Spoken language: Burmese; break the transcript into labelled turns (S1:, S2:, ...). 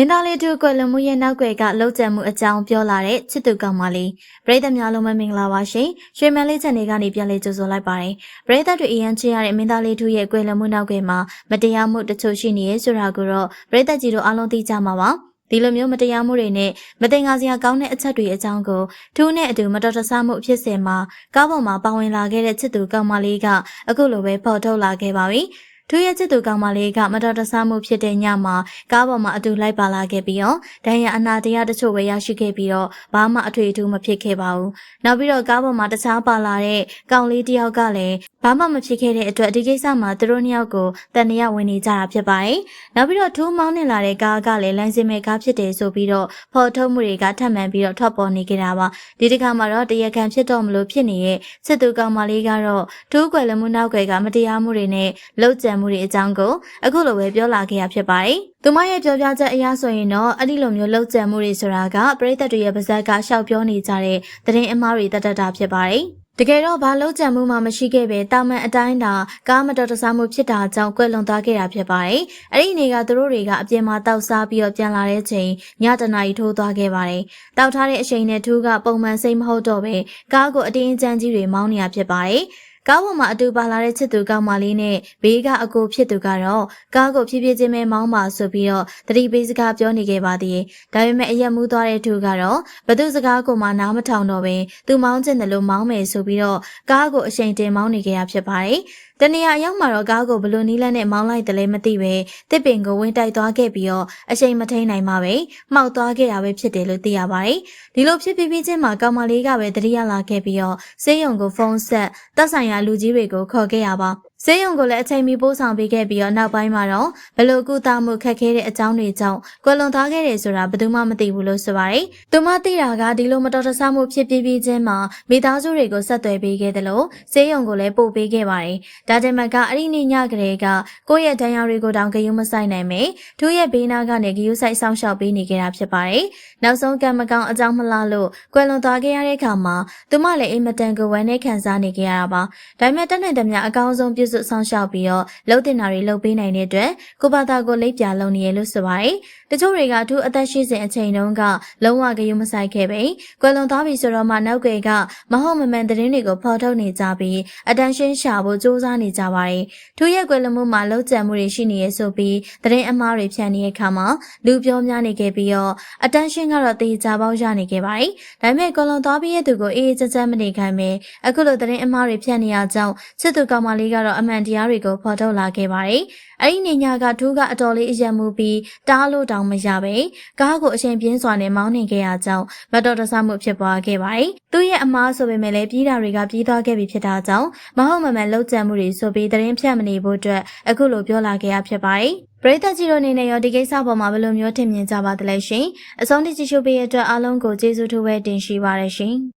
S1: င်းသားလေးတို့ကွယ်လွန်မှုရဲ့နောက်ွယ်ကလှုပ်ကြံမှုအကြောင်းပြောလာတဲ့ချစ်သူကောင်မလေးပရိသတ်များလုံးပဲမင်္ဂလာပါရှင်ရွှေမန်းလေးချန်နယ်ကနေပြန်လည်ကြိုဆိုလိုက်ပါတယ်ပရိသတ်တွေအရန်ချစ်ရတဲ့မင်းသားလေးတို့ရဲ့ကွယ်လွန်မှုနောက်ွယ်မှာမတရားမှုတချို့ရှိနေရဲဆိုတာကိုတော့ပရိသတ်ကြီးတို့အားလုံးသိကြမှာပါဒီလိုမျိုးမတရားမှုတွေနဲ့မတင်ငါစရာကောင်းတဲ့အချက်တွေအကြောင်းကိုထူးနဲ့အတူမတော်တဆမှုအဖြစ်စဉ်မှာကားပေါ်မှာပါဝင်လာခဲ့တဲ့ချစ်သူကောင်မလေးကအခုလိုပဲဖော်ထုတ်လာခဲ့ပါပြီ။ ထူးရဲ့ချစ်သူကောင်မလေးကမတော်တဆမှုဖြစ်တဲ့ညမှာကားပေါ်မှာအတူလိုက်ပါလာခဲ့ပြီးတော့ဒဏ်ရာအနာတရားတချို့ပဲရရှိခဲ့ပြီးတော့ဘာမှအထွေအထူးမဖြစ်ခဲ့ပါဘူး။နောက်ပြီးတော့ကားပေါ်မှာတခြားပါလာတဲ့ကောင်လေးတယောက်ကလည်းဘာမှမဖြစ်ခဲ့တဲ့အတွက်ဒီကိစ္စမှာသူတို့နှစ်ယောက်ကိုတန်တရားဝင်နေကြတာဖြစ်ပါတယ်။နောက်ပြီးတော့ထူးမောင်းနေလာတဲ့ကားကလည်းလိုင်းစင်မဲ့ကားဖြစ်တယ်ဆိုပြီးတော့ဖော်ထုတ်မှုတွေကထပ်မံပြီးတော့ထွက်ပေါ်နေကြတာပါ။ဒီတစ်ခါမှာတော့တရားခံဖြစ်တော့မလို့ဖြစ်နေတဲ့ချစ်သူကောင်မလေးကတော့ထူးကွယ်လွန်မှုနောက်ွယ်ကမတရားမှုတွေနဲ့လှုပ်ကြံမှုတွေအကြောင်းကိုအခုလိုပဲပြောလာခဲ့ရဖြစ်ပါတယ်။သူမရဲ့ပြောပြချက်အရဆိုရင်တော့အဲ့ဒီလိုမျိုးလှုပ်ကြံမှုတွေဆိုတာကပရိသတ်တွေရဲ့ပါဇက်ကရှောက်ပြောနေကြတဲ့သတင်းအမှားတွေတတ်တတ်တာဖြစ်ပါတယ်။တကယ်တော့ဘာလုံးကြံမှုမှမရှိခဲ့ပဲတာမန်အတိုင်းသာကားမတော်တဆမှုဖြစ်တာကြောင့်ကွယ်လွန်သွားခဲ့တာဖြစ်ပါတယ်။အဲ့ဒီနေကသူတို့တွေကအပြင်မှာတောက်စားပြီးတော့ပြန်လာတဲ့ချိန်ညတနာရီထိုးသွားခဲ့ပါတယ်။တောက်ထားတဲ့အချိန်နဲ့ထူးကပုံမှန်စိတ်မဟုတ်တော့ပဲကားကိုအတင်းအကျပ်ကြီးတွေမောင်းနေရဖြစ်ပါတယ်။ ကားပေါ်မှာအတူပါလာတဲ့ချစ်သူကောင်မလေးနဲ့ဘေးကအကိုဖြစ်သူကတော့ကားကိုဖြည်းဖြည်းချင်းပဲမောင်းပါဆိုပြီးတော့တတိပေးစကားပြောနေခဲ့ပါသေးတယ်။ဒါပေမဲ့အရက်မူးသွားတဲ့သူကတော့ဘသူစကားကိုမှနားမထောင်တော့ဘဲသူမောင်းကျင်တယ်လို့မောင်းမယ်ဆိုပြီးတော့ကားကိုအချိန်တင်မောင်းနေကြရဖြစ်ပါတယ်။ တနေရာရောက်မှာတော့ကားကိုဘလို့နီးလန်းနဲ့မောင်းလိုက်တယ်လည်းမသိပဲတစ်ပင်ကိုဝင်တိုက်သွားခဲ့ပြီးတော့အချိန်မထိန်နိုင်ပါပဲမှောက်သွားခဲ့တာပဲဖြစ်တယ်လို့သိရပါတယ်ဒီလိုဖြစ်ပြီးပြီးချင်းမှာကောင်မလေးကပဲတတိယလာခဲ့ပြီးတော့စေးရုံကိုဖုန်းဆက်တပ်ဆိုင်ရာလူကြီးတွေကိုခေါ်ခဲ့ရပါဆေးရုံကိုလည်းအချိန်မီပို့ဆောင်ပေးခဲ့ပြီးတော့နောက်ပိုင်းမှာတော့ဘလို့ကုသမှုခက်ခဲတဲ့အကြောင်းတွေကြောင့်ကွယ်လွန်သွားခဲ့တယ်ဆိုတာဘယ်သူမှမသိဘူးလို့ဆိုပါတယ်။သူမသိတာကဒီလိုမတော်တဆမှုဖြစ်ပြီးပြီးချင်းမှာမိသားစုတွေကိုဆက်သွယ်ပေးခဲ့တယ်လို့ဆေးရုံကိုလည်းပို့ပေးခဲ့ပါတယ်။ဒါတင်မကအဲ့ဒီနေ့ညကလေးကကိုယ့်ရဲ့ဒဏ်ရာတွေကိုတောင်ဂယုမဆိုင်နိုင်မေသူ့ရဲ့ဘေးနားကနေဂယုဆိုင်ဆောင်ရှောက်ပေးနေခဲ့တာဖြစ်ပါတယ်။နောက်ဆုံးကံမကောင်းအကြောင်းမလားလို့ကွယ်လွန်သွားခဲ့ရတဲ့အခါမှာသူမလည်းအိမ်မတန်ကိုဝမ်းနဲ့ခံစားနေခဲ့ရတာပါ။ဒါပေမဲ့တက်နိုင်တဲ့မြအကောင်းဆုံးပြုစုဆောင်ရှောက်ပြီးတော့လှုပ်တင်တာတွေလှုပ်ပေးနိုင်တဲ့အတွက်ကိုဘာသာကိုလိပ်ပြလုံနေရလို့ဆိုပါတယ်။တချို့တွေကသူအသက်ရှိစဉ်အချိန်တုန်းကလုံးဝဂယုမဆိုင်ခဲ့ပဲ။ကွယ်လွန်သွားပြီဆိုတော့မှနောက်ွယ်ကမဟုတ်မမှန်သတင်းတွေကိုဖော်ထုတ်နေကြပြီးအတန်ရှင်းရှာဖို့စူးစမ်းနေကြပါတယ်။သူရဲ့ကွယ်လွန်မှုမှာလှုပ်ကြံမှုတွေရှိနေရဆိုပြီးသတင်းအမှားတွေဖြန့်နေတဲ့အခါမှာလူပြောများနေခဲ့ပြီးတော့အတန်ရှင်းကတော့တေချာပေါက်ရနေခဲ့ပါတယ်။ဒါပေမဲ့ကွယ်လွန်သွားပြီးရဲ့သူကိုအေးအေးချမ်းချမ်းမနေခိုင်းပဲအခုလိုသတင်းအမှားတွေဖြန့်နေရကြောင်းချစ်သူကောင်မလေးကတော့အမှန်တရားတွေကိုဖော်ထုတ်လာခဲ့ပါတယ်။အဲ့ဒီနေညကထူးကအတော်လေးအယံမှုပြီးတားလို့တောင်မရပဲကားကိုအချိန်ပြင်းစွာနဲ့မောင်းနေခဲ့ရကြောင်းမတော်တဆမှုဖြစ်ပွားခဲ့ပါတယ်။သူ့ရဲ့အမားဆိုပေမဲ့လည်းပြည်တာတွေကပြည်သွားခဲ့ပြီဖြစ်တာကြောင့်မဟုတ်မမှန်လှုပ်ကြံမှုတွေဆိုပြီးသတင်းဖြန့်မနေဖို့အတွက်အခုလိုပြောလာခဲ့ရဖြစ်ပါတယ်။ပရိသတ်ကြီးတို့အနေနဲ့ရောဒီကိစ္စပေါ်မှာဘယ်လိုမျိုးထင်မြင်ကြပါသလဲရှင်။အဆုံးထိကြည့်ရှုပေးတဲ့အတွက်အားလုံးကိုကျေးဇူးထူးပဲတင်ရှိပါရရှင်။